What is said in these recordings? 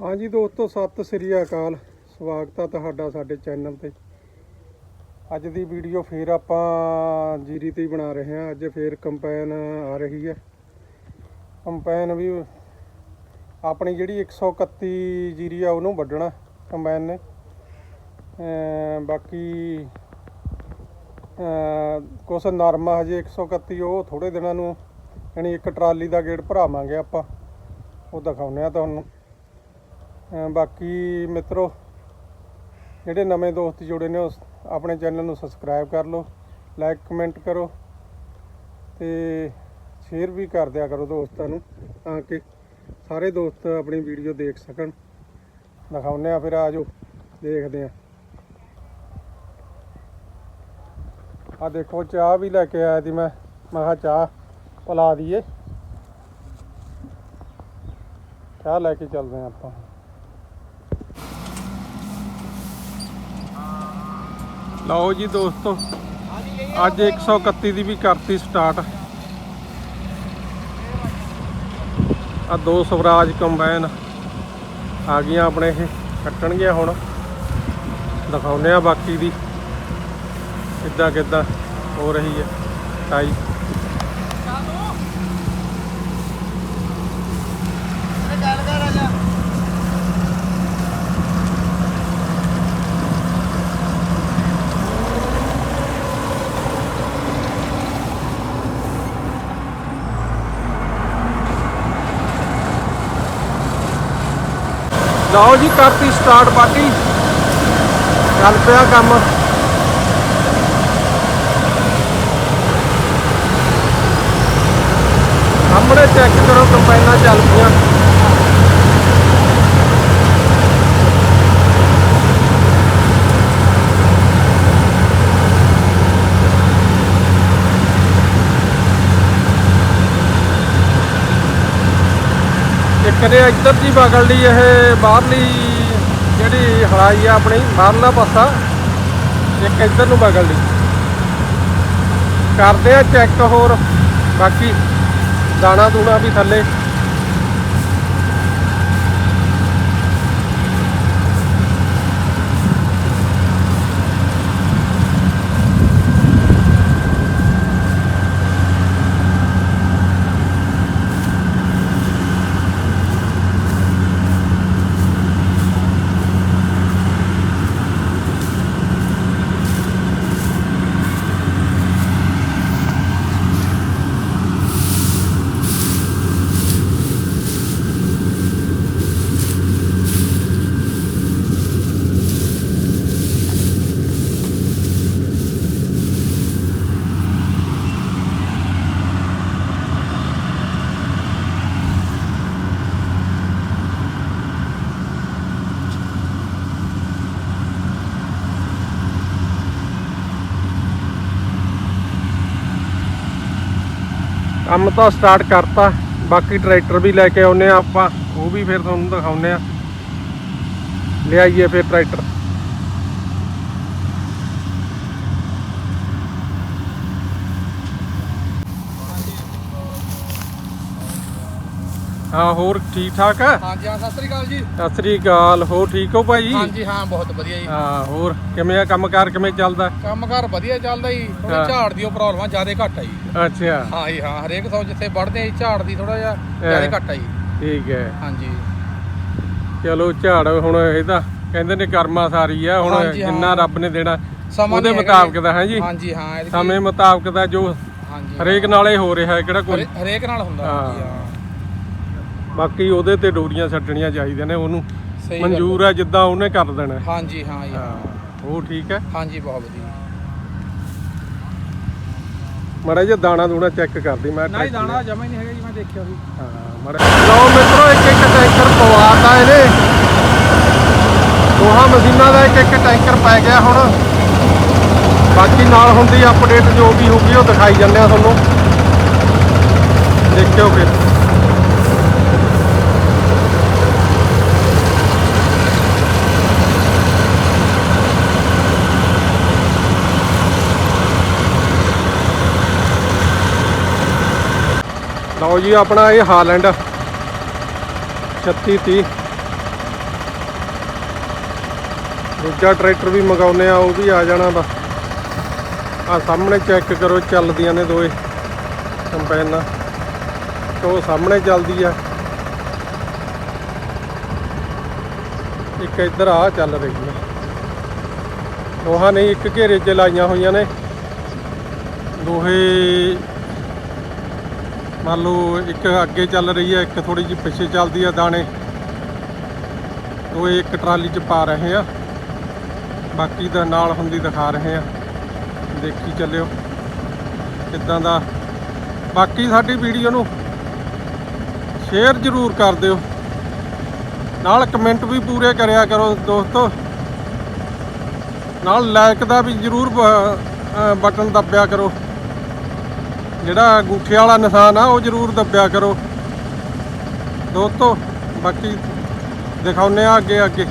ਹਾਂਜੀ ਦੋਸਤੋ, ਸਤਿ ਸ੍ਰੀ ਅਕਾਲ। ਸਵਾਗਤ ਹੈ ਤੁਹਾਡਾ ਸਾਡੇ ਚੈਨਲ ਤੇ। ਅੱਜ ਦੀ ਵੀਡੀਓ ਫੇਰ ਆਪਾਂ ਜੀਰੀ ਤੇ ਹੀ ਬਣਾ ਰਹੇ ਹਾਂ। ਅੱਜ ਫੇਰ ਕੰਪੈਨ ਆ ਰਹੀ ਹੈ। ਕੰਪੈਨ ਵੀ ਆਪਣੀ ਜਿਹੜੀ 131 ਜੀਰੀ ਆ, ਉਹਨੂੰ ਵੱਢਣਾ ਕੰਬਾਈਨ ਨੇ। ਬਾਕੀ ਅਮ ਕੁਛ ਨਰਮ ਆ ਹਜੇ 131 ਉਹ ਥੋੜੇ ਦਿਨਾਂ ਨੂੰ, ਯਾਨੀ ਇੱਕ ਟਰਾਲੀ ਦਾ ਗੇੜ ਭਰਾਵਾਂਗੇ ਆਪਾਂ। ਉਹ ਦਿਖਾਉਂਦੇ ਆ ਤੁਹਾਨੂੰ। ਬਾਕੀ ਮਿੱਤਰੋ, ਜਿਹੜੇ ਨਵੇਂ ਦੋਸਤ ਜੁੜੇ ਨੇ, ਉਸ ਆਪਣੇ ਚੈਨਲ ਨੂੰ ਸਬਸਕ੍ਰਾਈਬ ਕਰ ਲਓ ਲਾਈਕ ਕਮੈਂਟ ਕਰੋ ਤੇ ਸ਼ੇਅਰ ਵੀ ਕਰ ਦਿਆ ਕਰੋ ਦੋਸਤਾਂ ਨੂੰ, ਤਾਂ ਕਿ ਸਾਰੇ ਦੋਸਤ ਆਪਣੀ ਵੀਡੀਓ ਦੇਖ ਸਕਣ। ਦਿਖਾਉਂਦੇ ਆ ਫਿਰ, ਆਜੋ, ਦੇਖਦੇ ਆ ਆ ਦੇਖੋ, ਚਾਹ ਵੀ ਲੈ ਕੇ ਆਇਆ ਸੀ ਮੈਂ। ਮੈਂ ਕਿਹਾ ਚਾਹ ਪਿਲਾ ਦਈਏ। ਚਾਹ ਲੈ ਕੇ ਚੱਲਦੇ ਆ ਆਪਾਂ। ਲਓ ਜੀ ਦੋਸਤੋ, ਅੱਜ 131 ਦੀ ਵੀ ਕਰਤੀ ਸਟਾਰਟ ਆ ਦੋ ਸਵਰਾਜ ਕੰਬਾਈਨ ਆ ਗਈਆਂ ਆਪਣੇ ਇਹ, ਕੱਟਣਗੀਆਂ ਹੁਣ। ਦਿਖਾਉਂਦੇ ਆ ਬਾਕੀ ਦੀ ਕਿੱਦਾਂ ਕਿੱਦਾਂ ਹੋ ਰਹੀ ਹੈ। ਟਾਈ ਲਓ ਜੀ ਕਰਤੀ ਸਟਾਰਟ ਪਾਰਟੀ ਚੱਲ ਪਿਆ ਕੰਮ। ਸਾਹਮਣੇ ਚੈੱਕ ਕਰੋ ਕੰਬਾਈਨਾਂ ਚੱਲ ਪਈਆਂ। ਕਦੇ ਇੱਧਰ ਦੀ ਬਗਲ ਦੀ ਇਹ ਬਾਹਰਲੀ ਜਿਹੜੀ ਹਰਾਈ ਆ ਆਪਣੀ, ਬਾਹਰਲਾ ਪਾਸਾ, ਇੱਕ ਇੱਧਰ ਨੂੰ ਬਗਲ ਦੀ। ਕਰਦੇ ਆ ਚੈੱਕ ਹੋਰ, ਬਾਕੀ ਦਾਣਾ ਦੂਣਾ ਵੀ ਥੱਲੇ। ਕੰਮ ਤਾਂ ਸਟਾਰਟ ਕਰਤਾ, ਬਾਕੀ ਟਰੈਕਟਰ ਵੀ ਲੈ ਕੇ ਆਉਨੇ ਆ ਆਪਾਂ, ਉਹ ਵੀ ਫਿਰ ਤੁਹਾਨੂੰ ਦਿਖਾਉਨੇ ਆ ਲਿਆਈਏ ਫਿਰ ਟਰੈਕਟਰ ਹਾਂ ਹੋਰ ਠੀਕ ਠਾਕ? ਹੈ ਹਾਂਜੀ ਹਾਂ ਸਤਿ ਸ੍ਰੀ ਅਕਾਲ ਜੀ। ਸਤਿ ਸ੍ਰੀ ਅਕਾਲ ਹੋ ਠੀਕ ਹੋ ਭਾਈ? ਹਾਂਜੀ ਹਾਂ ਬਹੁਤ ਵਧੀਆ ਜੀ। ਹਾਂ ਹੋਰ ਕਿਵੇਂ ਆ ਕੰਮਕਾਰ ਕਿਵੇਂ ਚੱਲਦਾ? ਕੰਮਕਾਰ ਵਧੀਆ ਚੱਲਦਾ ਜੀ। ਥੋੜੀ ਝਾੜ ਦੀ ਪ੍ਰੋਬਲਮ ਆ ਜ਼ਿਆਦਾ ਘੱਟ ਆ ਜੀ। ਅੱਛਾ। ਹਾਂ ਜੀ ਹਾਂ ਹਰੇਕ ਸੌ ਜਿੱਥੇ ਵੜਦੇ ਆ ਝਾੜ ਦੀ ਥੋੜਾ ਜਿਹਾ ਜ਼ਿਆਦਾ ਘੱਟ ਆ ਜੀ। ਠੀਕ ਹੈ। ਹਾਂਜੀ। ਚਲੋ ਝਾੜ ਹੁਣ ਇਹਦਾ ਕਹਿੰਦੇ ਨੇ ਕਰਮਾ ਸਾਰੀ ਆ ਹੁਣ ਹਾਂਜੀ। ਜਿੰਨਾ ਰੱਬ ਨੇ ਦੇਣਾ ਉਹਦੇ ਮੁਤਾਬਕ। ਦਾ ਹੈ ਜੀ। ਹਾਂਜੀ ਹਾਂ ਸਮੇਂ ਮੁਤਾਬਕ ਦਾ ਜੋ ਹਾਂਜੀ। ਹਰੇਕ ਨਾਲੇ ਹੋ ਰਿਹਾ ਹੈ ਕਿਹੜਾ ਕੋਈ ਹਰੇ- ਹਰੇਕ ਨਾਲ ਹੁੰਦਾ ਹਾਂ। ਬਾਕੀ ਉਹਦੇ ਤੇ ਡੋਰੀਆਂ ਛੱਡਣੀਆਂ ਚਾਹੀਦੀਆਂ ਨੇ ਉਹਨੂੰ। ਸਹੀ ਗੱਲ ਮਨਜ਼ੂਰ ਹੈ ਜਿੱਦਾਂ ਉਹਨੇ ਕਰ ਦੇਣਾ। ਹੈ। ਹਾਂਜੀ ਹਾਂ ਜੀ ਹਾਂ ਉਹ ਠੀਕ ਹੈ। ਹਾਂਜੀ ਬਹੁਤ ਵਧੀਆ। ਮੜਾ ਜਿਹਾ ਦਾਣਾ ਦੂਣਾ ਚੈੱਕ ਕਰਦੀ ਮੈਂ ਨਹੀਂ ਦਾਣਾ ਜਮਾ ਹੀ ਨਹੀਂ ਹੈਗਾ ਜੀ ਮੈਂ ਦੇਖਿਆ ਸੀ। ਹਾਂ ਮੜਾ ਲਓ ਮਿੱਤਰੋ ਇੱਕ ਇੱਕ ਟੈਂਕਰ ਪਵਾਤਾ ਇਹਨੇ। ਦੋਹਾਂ ਮਸ਼ੀਨਾਂ ਦਾ ਇੱਕ ਇੱਕ ਟੈਂਕਰ ਪੈ ਗਿਆ ਹੁਣ। ਬਾਕੀ ਨਾਲ ਹੁੰਦੀ ਅਪਡੇਟ ਜੋ ਵੀ ਹੋਊਗੀ ਉਹ ਦਿਖਾਈ ਜਾਂਦੇ ਆ ਤੁਹਾਨੂੰ। ਦੇਖਿਓ ਫਿਰ। ਲਓ ਜੀ ਆਪਣਾ ਇਹ ਹਾਲੈਂਡ। 3630 ਦੂਜਾ ਟਰੈਕਟਰ ਵੀ ਮੰਗਾਉਨੇ ਆ, ਉਹ ਵੀ ਆ ਜਾਣਾ ਬਸ ਆ ਸਾਹਮਣੇ ਚੈੱਕ ਕਰੋ, ਚੱਲਦੀਆਂ ਨੇ ਦੋਏ ਕੰਪੈਨਾਂ ਤੇ ਉਹ ਸਾਹਮਣੇ ਚੱਲਦੀ ਆ। ਇੱਕ ਇੱਧਰ ਆ ਚੱਲ ਰਹੀ ਹੈ ਦੋਹਾਂ ਨੇ ਇੱਕ ਘੇਰੇ 'ਚ ਲਾਈਆਂ ਹੋਈਆਂ ਨੇ। ਦੋਹੇ ਮੰਨ ਲਓ ਇੱਕ ਅੱਗੇ ਚੱਲ ਰਹੀ ਹੈ, ਇੱਕ ਥੋੜੀ ਜਿਹੀ ਪਿੱਛੇ ਚੱਲਦੀ ਹੈ ਦਾਣੇ। ਉਹ ਇੱਕ ਟਰਾਲੀ 'ਚ ਪਾ ਰਹੇ ਆ। ਬਾਕੀ ਦਾ ਨਾਲ ਹੁੰਦੀ ਦਿਖਾ ਰਹੇ ਆ। ਦੇਖੀ ਚੱਲਿਓ ਕਿੱਦਾਂ ਦਾ। ਬਾਕੀ ਸਾਡੀ ਵੀਡੀਓ ਨੂੰ ਸ਼ੇਅਰ ਜ਼ਰੂਰ ਕਰ ਦਿਓ। ਨਾਲ ਕਮੈਂਟ ਵੀ ਪੂਰੇ ਕਰਿਆ ਕਰੋ ਦੋਸਤੋ। ਨਾਲ ਲਾਈਕ ਦਾ ਵੀ ਜ਼ਰੂਰ ਬਟਨ ਦੱਬਿਆ ਕਰੋ। ਜਿਹੜਾ ਅੰਗੂਠੇ ਵਾਲਾ ਨਿਸ਼ਾਨ ਆ, ਉਹ ਜ਼ਰੂਰ ਦੱਬਿਆ ਕਰੋ। ਦੋਸਤੋ, ਬਾਕੀ ਦਿਖਾਉਨੇ ਆ ਅੱਗੇ ਅੱਗੇ।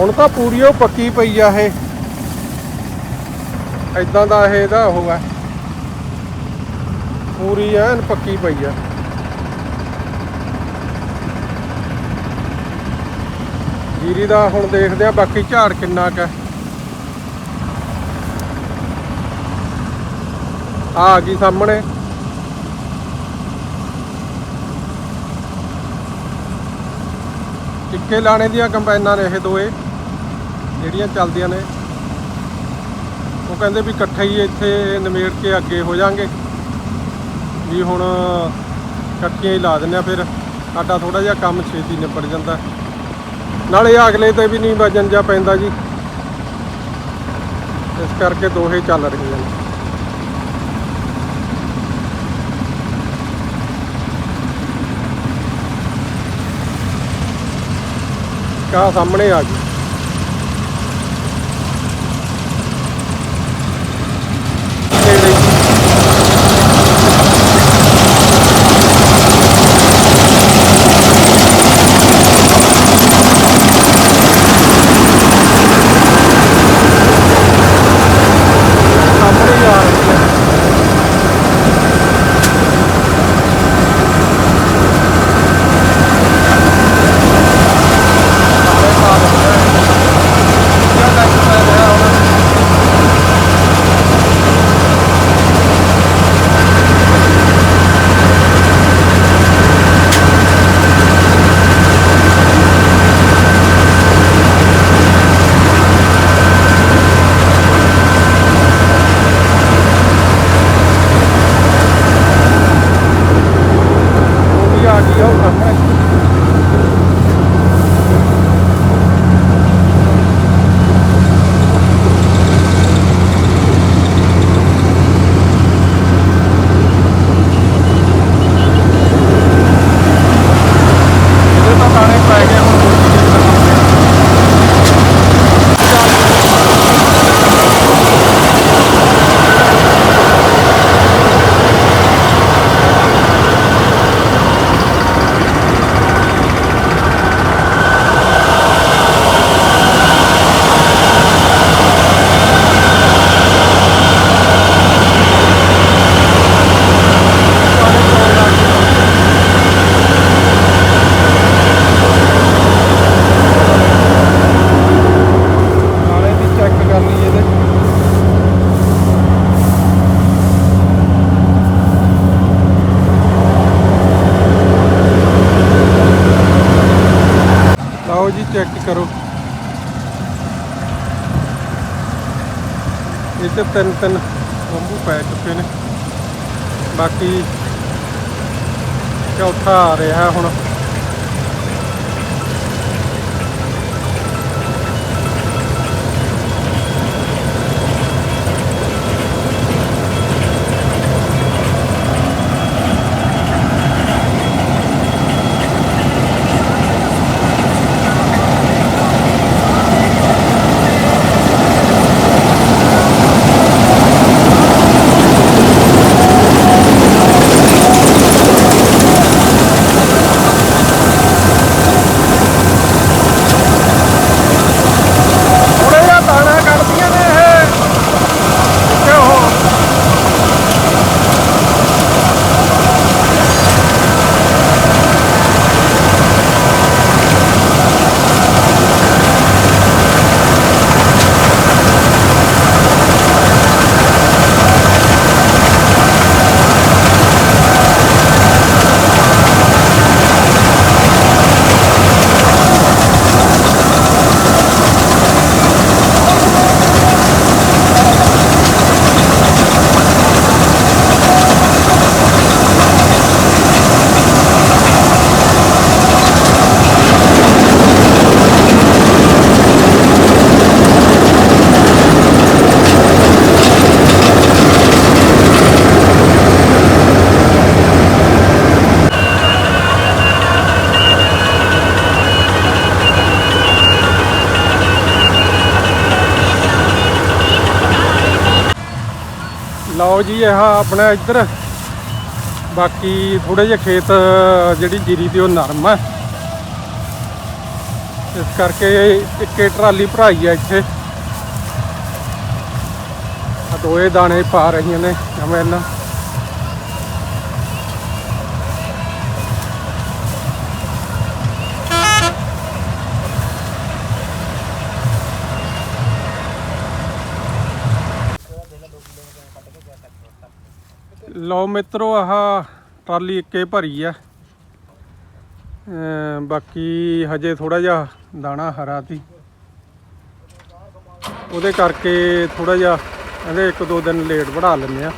ਹੁਣ ਤਾਂ ਪੂਰੀ ਉਹ ਪੱਕੀ ਪਈ ਆ ਇਹ। ਇਦਾਂ ਦਾ ਇਹ ਇਹਦਾ ਉਹ ਹੈ ਪੂਰੀ ਐਨ ਪੱਕੀ ਪਈ ਆ। ਜੀਰੀ ਦਾ ਹੁਣ ਦੇਖਦੇ ਆ, ਬਾਕੀ ਝਾੜ ਕਿੰਨਾ ਕੁ ਹੈ। ਆ ਗਈ ਸਾਹਮਣੇ। ਟਿੱਕੇ ਲਾਣੇ ਦੀਆਂ ਕੰਬਾਈਨਾਂ ਨੇ ਇਹ ਦੋਏ, ਜਿਹੜੀਆਂ ਚੱਲਦੀਆਂ ਨੇ। ਉਹ ਕਹਿੰਦੇ ਵੀ ਇਕੱਠੇ ਹੀ ਇੱਥੇ ਨਿਮੇੜ ਕੇ ਅੱਗੇ ਹੋ ਜਾਾਂਗੇ। ਵੀ ਹੁਣ ਇਕੱਠੀਆਂ ਹੀ ਲਾ ਦਿੰਦੇ ਆ ਫਿਰ। ਸਾਡਾ ਥੋੜਾ ਜਿਹਾ ਕੰਮ ਛੇਤੀ ਨਿਬੜ ਜਾਂਦਾ। ਨਾਲੇ ਅਗਲੇ ਤੇ ਵੀ ਨਹੀਂ ਵਜਨ ਜਾ ਪੈਂਦਾ ਜੀ। ਇਸ ਕਰਕੇ ਦੋਹੇ ਚੱਲ ਰਹੀਆਂ ਨੇ। ਕਾ ਸਾਹਮਣੇ ਆ ਗਈ। ਤੇ ਤਿੰਨ ਤਿੰਨ ਬੰਬੂ ਪੈ ਚੁੱਕੇ ਨੇ। ਬਾਕੀ ਚੌਥਾ ਆ ਰਿਹਾ ਹੁਣ। ਲਓ ਜੀ, ਇਹ ਆਪਣਾ ਇੱਧਰ। ਬਾਕੀ ਥੋੜੇ ਜਿਹੇ ਖੇਤ, ਜਿਹੜੀ ਜੀਰੀ ਦੀ ਉਹ ਨਰਮ ਹੈ ਇਸ ਕਰਕੇ ਇੱਕੇ ਟਰਾਲੀ ਭਰਾਈ ਹੈ ਇੱਥੇ। ਆ ਦੋਏ ਦਾਣੇ ਪਾ ਰਹੀਆਂ ਨੇ ਜਿਵੇਂ ਲਓ ਮਿੱਤਰੋ, ਆਹ ਟਰਾਲੀ ਇੱਕੇ ਭਰੀ ਆ। ਬਾਕੀ ਹਜੇ ਥੋੜਾ ਜਿਹਾ ਦਾਣਾ ਹਰਾ ਸੀ ਉਹਦੇ ਕਰਕੇ ਥੋੜਾ ਜਿਹਾ, ਕਹਿੰਦੇ ਇੱਕ ਦੋ ਦਿਨ ਲੇਟ ਵਧਾ ਲੈਂਦੇ ਆ।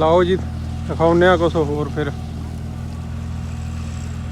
ਲਓ ਜੀ ਦਿਖਾਉਂਦੇ ਆ ਕੁਝ ਹੋਰ ਫਿਰ।